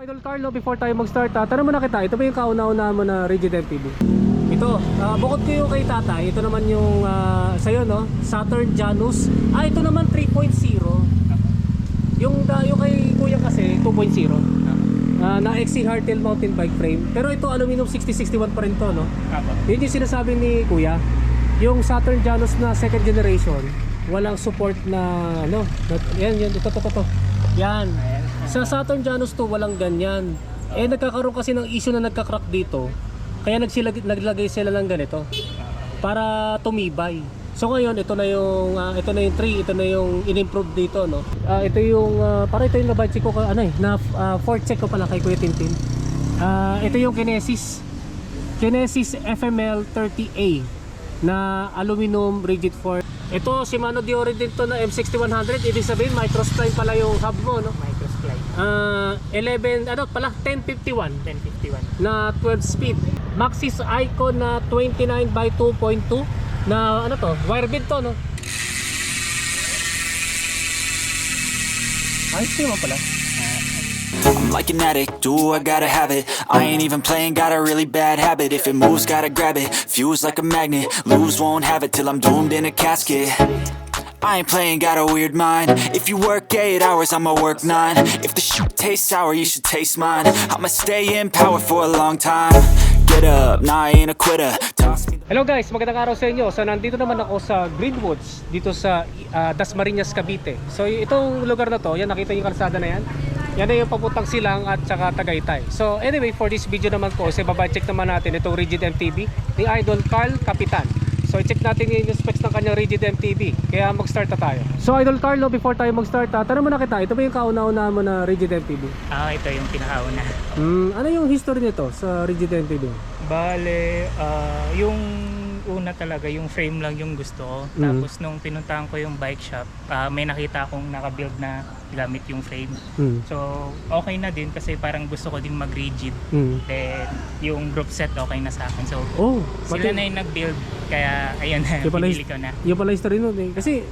Idol Carlo, before tayo mag-start, ah, tanong muna kita, ito ba yung kauna-una mo na Rigid MTB? Ito, ah, bukod ko yung kay tatay, ito naman yung ah, sa'yo, no? Saturn Janus. Ah, ito naman 3.0. Yung, da, yung kay kuya kasi, 2.0. Ah, na XC Hardtail mountain bike frame. Pero ito aluminum 6061 pa rin to, no? Yun yung sinasabi ni kuya. Yung Saturn Janus na second generation, walang support na, ano, yan, yan, ito, ito, ito, ito. Yan. Ayan. Sa Saturn Janus 2 walang ganyan. Eh nagkakaroon kasi ng issue na nagka-crack dito. Kaya nagsilag, naglagay sila ng ganito para tumibay. So ngayon ito na yung ah, ito na yung 3, ito na yung in-improve dito no. Ah, ito yung ah, para ito yung na-check ko ano eh na uh, fourth check ko pala kay Kuya Tintin. Ah, ito yung Kinesis Kinesis FML 30A na aluminum rigid fork. Ito Shimano Diore din to na M6100. Ibig sabihin microspline pala yung hub mo no. Microslide. Ah, 11 ano pala 1051 1051. na 12 speed. Maxis Icon na 29 by 2.2 na ano to, wire bit to no. Ayos naman pala. I'm like an addict, do I gotta have it I ain't even playing, got a really bad habit If it moves, gotta grab it, fuse like a magnet Lose, won't have it till I'm doomed in a casket I ain't playing, got a weird mind If you work 8 hours, I'ma work 9 If the shoot tastes sour, you should taste mine I'ma stay in power for a long time Get up, nah, I ain't a quitter Hello guys, magandang araw sa inyo. So nandito naman ako sa Greenwoods dito sa ah, Dasmariñas, Cavite. So itong lugar na to, yan nakita yung kalsada na yan. Yan na yung papuntang silang at saka Tagaytay. So anyway, for this video naman po, sa baba check naman natin itong Rigid MTB ni Idol Carl Capitan. So i-check natin yung specs ng kanyang Rigid MTB. Kaya mag-start na tayo. So Idol Carlo, before tayo mag-start, ah, tanong muna kita, ito ba yung kauna-una mo na Rigid MTB? Ah, ito yung pinakauna. Hmm, ano yung history nito sa Rigid MTB? Bale, ah, yung una talaga, yung frame lang yung gusto ko. Mhm. Tapos nung pinuntahan ko yung bike shop, ah, may nakita akong naka-build na gamit yung frame. Hmm. So, okay na din kasi parang gusto ko din mag-rigid. Hmm. Then, yung group set okay na sa akin. So, Oh, sila pati- na yung nag-build. Kaya, ayun na, Yung pala, pinili ko na. yung pala history nun eh. Kasi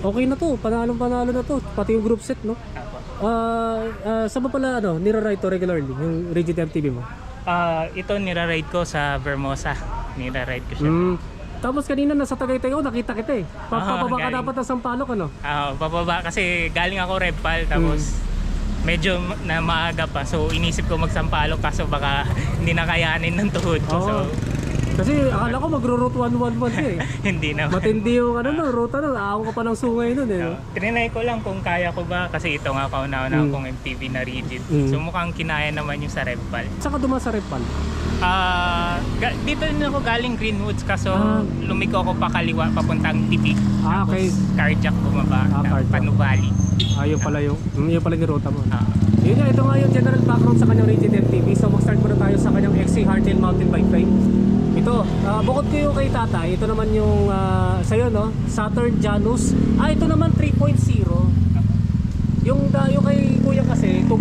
okay na to, panalong panalo na to. Pati yung group set no. Apo. Ah, ah, saan ba pala ano, nira-ride to regularly, yung Rigid MTB mo? Ah, ito nira-ride ko sa Vermosa. Nira-ride ko siya. Mm. Tapos kanina nasa Tagaytay ako, nakita kita eh. Pa- Ah, Papaba ka dapat ng Sampaloc ano? Ah, bababa kasi galing ako Repal tapos Hmm. medyo na maaga pa. So inisip ko magsampalok kaso baka hindi na kayanin ng tuhod ko. So Oo. Kasi akala ko magro-route 111 siya eh. hindi na. Matindi yung ano no, ruta no, aaw ka pa ng sungay nun eh. no? Trinay ko lang kung kaya ko ba kasi ito nga kauna-una Mm. kong MTV na rigid. Mm. So mukhang kinaya naman yung sa Repal. Saka duma sa Repal. Ah, ga- dito din ako galing Greenwoods kaso Ah. lumiko ako pa kaliwa papuntang Tipik. Ah, okay. Carjack bumaba. Ah, Ah, carjack. Panubali. Ayun pala yung, mm, yun pala yung ruta mo. Ah. Yun nga, ito nga yung general background sa kanyang Rigid MTB. So mag-start muna tayo sa kanyang XC Hardtail Mountain Bike Frame. Ito, ah, bukod ko yung kay tatay, ito naman yung ah, sa'yo no, Saturn Janus. Ah, ito naman 3.0. Yung, da, yung kay kuya kasi 2.0.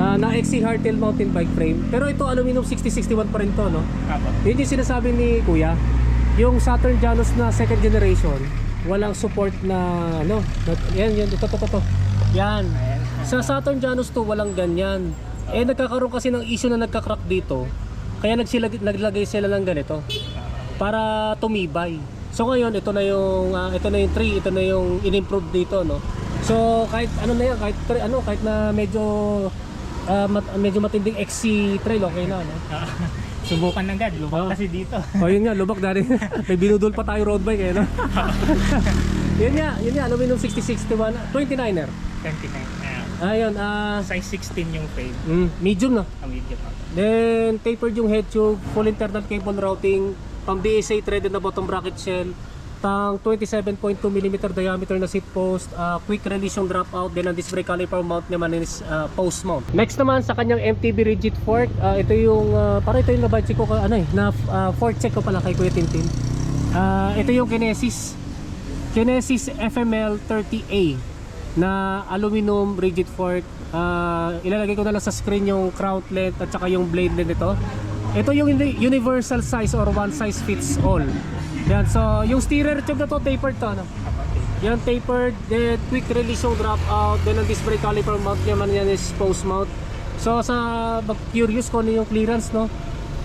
Ah, na XC Hardtail Mountain Bike Frame. Pero ito aluminum 6061 pa rin to no. Yun yung sinasabi ni kuya, yung Saturn Janus na second generation, walang support na ano, na, yan, yan, ito, ito, ito. Yan. Sa Saturn Janus 2 walang ganyan. Eh nagkakaroon kasi ng issue na nagka-crack dito. Kaya nagsilag, naglagay sila ng ganito para tumibay. So ngayon ito na yung ah, ito na yung 3, ito na yung in-improve dito no. So kahit ano na yan, kahit tri- ano kahit na medyo ah, mat- medyo matinding XC trail okay na no. Ah, Subukan ng God, lubak Ah. kasi dito. O yun nga, lubak na rin. May binudol pa tayo road bike eh, no? yun nga, yun nga, aluminum 6061, 29er. 29. Ayan. Ayun, ah, Size 16 yung frame. mm, medium no? Ang medium ako. Then, tapered yung head tube, full internal cable routing, pang BSA threaded na bottom bracket shell, tang 27.2mm diameter na seat post, ah, quick release yung dropout, then ang disc brake caliper mount naman is ah, post mount. Next naman sa kanyang MTB rigid fork, ah, ito yung, uh, para ito yung nabadge ko, ka, ano eh, na ah, fork check ko pala kay Kuya Tintin. Ah, ito yung Kinesis, Kinesis FML 30A na aluminum rigid fork. Ah, ilalagay ko na lang sa screen yung crown length at saka yung blade length nito. Ito yung uni- universal size or one size fits all. Yan, so yung steerer tube na to tapered to. Ano? Yan tapered, then quick release yung drop out, then ang brake caliper mount naman yan is post mount. So sa mag curious kung ano yung clearance no.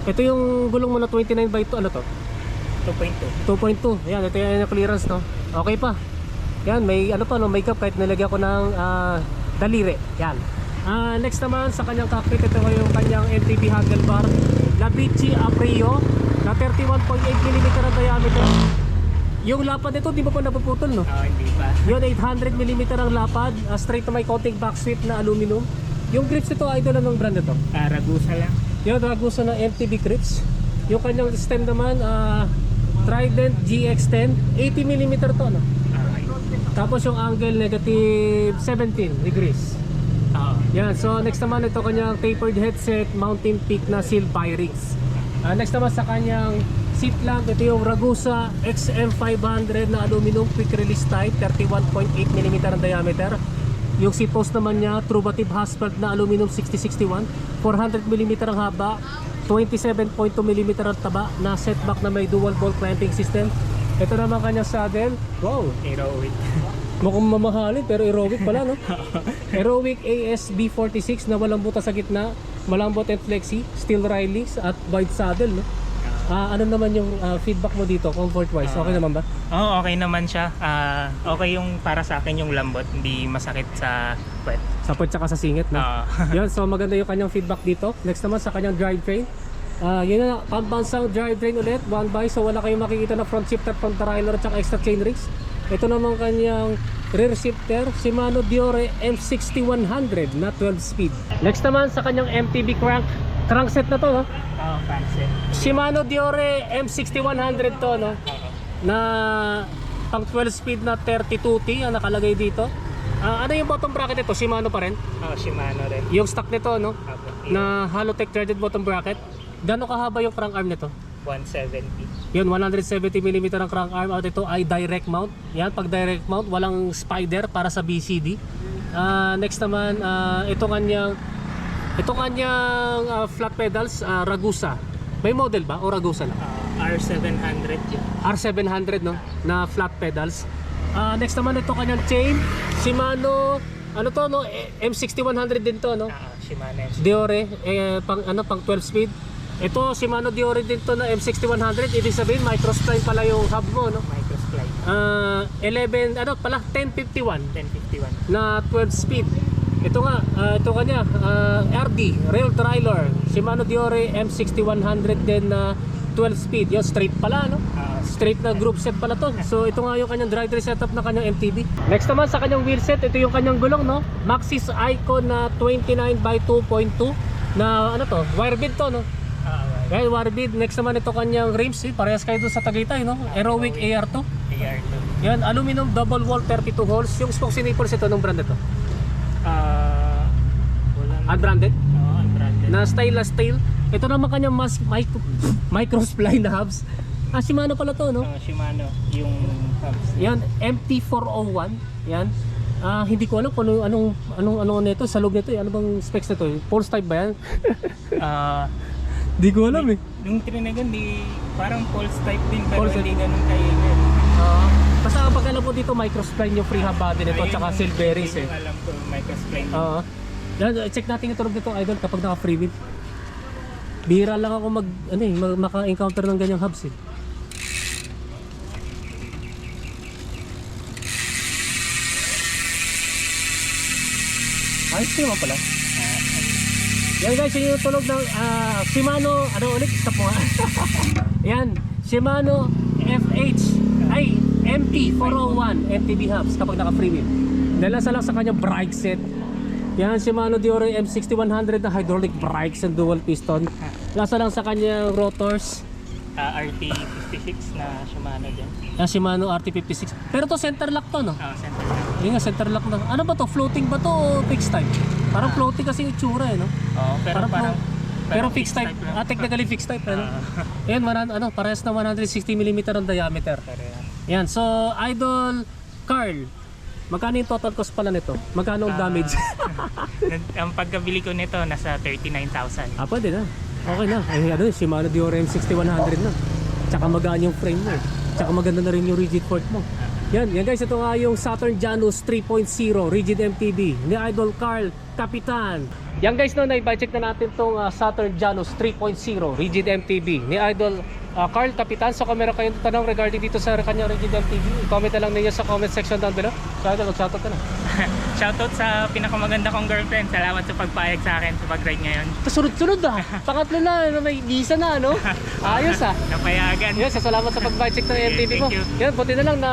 Ito yung gulong mo na 29 by 2 ano to? 2.2. 2.2. Ayan, ito yung clearance no. Okay pa. Yan, may ano pa no, makeup kahit nilagyan ko ng ah, daliri. Yan. Ah, next naman sa kanyang cockpit ito yung kanyang MTB handlebar Labici Aprio na 31.8mm ang diameter. Yung lapad nito di ba pa napuputol no? Oh, hindi pa. Yun 800mm ang lapad, ah, straight na may coating back sweep na aluminum. Yung grips nito idol anong brand ito? Ah, Ragusa lang. Yung Ragusa ng MTB grips. Yung kanyang stem naman ah, Trident GX10 80mm to no? Tapos yung angle negative 17 degrees. Oo. Yan, so next naman ito kanyang tapered headset Mountain Peak na seal bearings. Ah, next naman sa kanyang seat lamp, ito yung Ragusa XM500 na aluminum quick release type 31.8mm ang diameter. Yung seat post naman niya, Trubative Hasfeld na aluminum 6061 400mm ang haba 27.2mm ang taba na setback na may dual ball clamping system. Ito naman kanyang saddle. Wow, Heroic. Mukhang mamahalin pero aerobic pala no? aerobic ASB 46 na walang butas sa gitna, malambot and flexi, steel railings at wide saddle no? Ah, ano naman yung ah, feedback mo dito comfort wise? Okay naman ba? Oo, okay naman siya. Ah, okay yung para sa akin yung lambot, hindi masakit sa puwet. Sa puwet tsaka sa singit no? Oo. Yun, so maganda yung kanyang feedback dito. Next naman sa kanyang drivetrain. Ah, yun na, pambansang drivetrain ulit, one by, so wala kayong makikita na front shifter, front trailer, at extra chain rings. Ito naman kanyang rear shifter, Shimano Diore M6100 na 12 speed. Next naman sa kanyang MTB crank, crankset na to, no? Oo, fancy. Shimano Diore M6100 to, no? Na pang 12 speed na 32T ang nakalagay dito. Ah, ano yung bottom bracket nito? Shimano pa rin? Oo, Shimano rin. Yung stock nito, no? Apo. na Halotech threaded bottom bracket. Gano'ng kahaba yung crank arm nito? 170. Yun, 170mm ang crank arm at ito ay direct mount. Yan, pag direct mount, walang spider para sa BCD. Ah, next naman, ah, ito kanyang ito kanyang ah, flat pedals, ah, Ragusa. May model ba o Ragusa lang? Ah, R700 yun. R700 no na flat pedals. Ah, next naman ito kanyang chain, Shimano ano to no eh, M6100 din to no. Ah, Shimano. Diore eh, pang ano pang 12 speed. Ito Shimano Diore din to na M6100 ibig sabihin microspline pala yung hub mo no. Microslide. Ah 11 ano pala 1051 1051. na 12 speed. Ito nga, ah, ito kanya, ah, RD, Rail Trailer, Shimano Diore M6100 din na 12 speed. Yan, straight pala, no? Straight na group set pala to. So ito nga yung kanyang drive setup na kanyang MTB. Next naman sa kanyang wheel set, ito yung kanyang gulong, no? Maxxis Icon na 29 by 2.2 na ano to, wire bid to, no? Ah, Well, wire bid. Next naman ito kanyang rims, eh. parehas kayo doon sa Tagaytay, no? Aerowick AR2. AR2. Yan, aluminum double wall 32 holes. Yung spokes nipples ito, nung brand ito? Walang... Unbranded? Oo, unbranded. na stainless steel. Ito naman kanyang mas micro, micro spline na hubs. Ah, Shimano pala to, no? Ah, Shimano, yung hubs. Yan, MT401. Yan. Ah, hindi ko alam kung ano, anong anong ano nito sa loob nito, eh. ano bang specs nito? eh? Pulse type ba yan? Ah, Hindi ko alam eh. Nung trinagan, di parang pulse type din pero Pulse hindi ganun kainit. Ah, basta ang pag alam po dito, micro spline yung free hub body nito, Ayun tsaka yung- yun eh. yung alam ko, microspline. Oo. Yan, check natin yung tunog nito idol kapag naka free wheel. Bihira lang ako mag ano eh, mag- maka-encounter ng ganyang hubs eh. Ayos naman pala. Yan guys, yun yung tunog ng ah, Shimano, ano ulit? Stop mo nga. Yan, Shimano FH, ay MT401 MTB hubs kapag naka free wheel. Dahil nasa lang sa kanyang brake set. Yan, Shimano Diore M6100 na hydraulic brakes and dual piston. Nasa lang sa kanyang rotors. Ah, RT56 na Shimano din. Yan, Shimano RT56. Pero to center lock to, no? Ah, center na. Yun nga, center lock na. Ano ba to? Floating ba to o fixed type? Parang floating kasi yung itsura eh, no? Oo, pero Parang parang... pero fixed type. lang. Ah, technically fixed type. Ano? Ah, Yan, maran, ano, parehas na 160mm ang diameter. Yan, so Idol Carl, magkano yung total cost pala nito? Magkano ang Ah, damage? Ang pagkabili ko nito nasa 39,000. ah, pwede na. Okay na. Ay, ano, Shimano Diore M6100 na. Tsaka magaan yung frame mo. eh. Tsaka maganda na rin yung rigid fork mo. Yan, yan guys, ito nga yung Saturn Janus 3.0 rigid MTB ni Idol Carl Kapitan. Yan guys, no, na-check na natin tong ah, Saturn Janus 3.0 Rigid MTB ni Idol ah, Carl Kapitan. So kung meron kayong tanong regarding dito sa kanyang Rigid MTB, comment na lang ninyo sa comment section down below. Idol, mag-shoutout ka na. Shoutout sa pinakamaganda kong girlfriend. Salamat sa pagpayag sa akin sa pag-ride ngayon. Sunod-sunod ah. Pangatlo na, ano, may visa na, ano? Ayos ah. Napayagan. Yes, salamat sa pag-check ng Okay, MTB mo. thank you. Yan, buti na lang na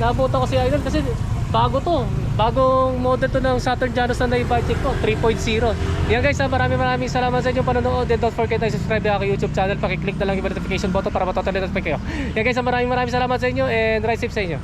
naabutan ko si Idol kasi bago to. Bagong model to ng Saturn Janus na na-check ko, 3.0. Yan guys, ah, maraming maraming salamat sa inyong panonood and don't forget to subscribe na aking YouTube channel. Pakiclick na lang yung notification button para matotally notify kayo. Yan guys, ah, maraming maraming salamat sa inyo and ride safe sa inyo.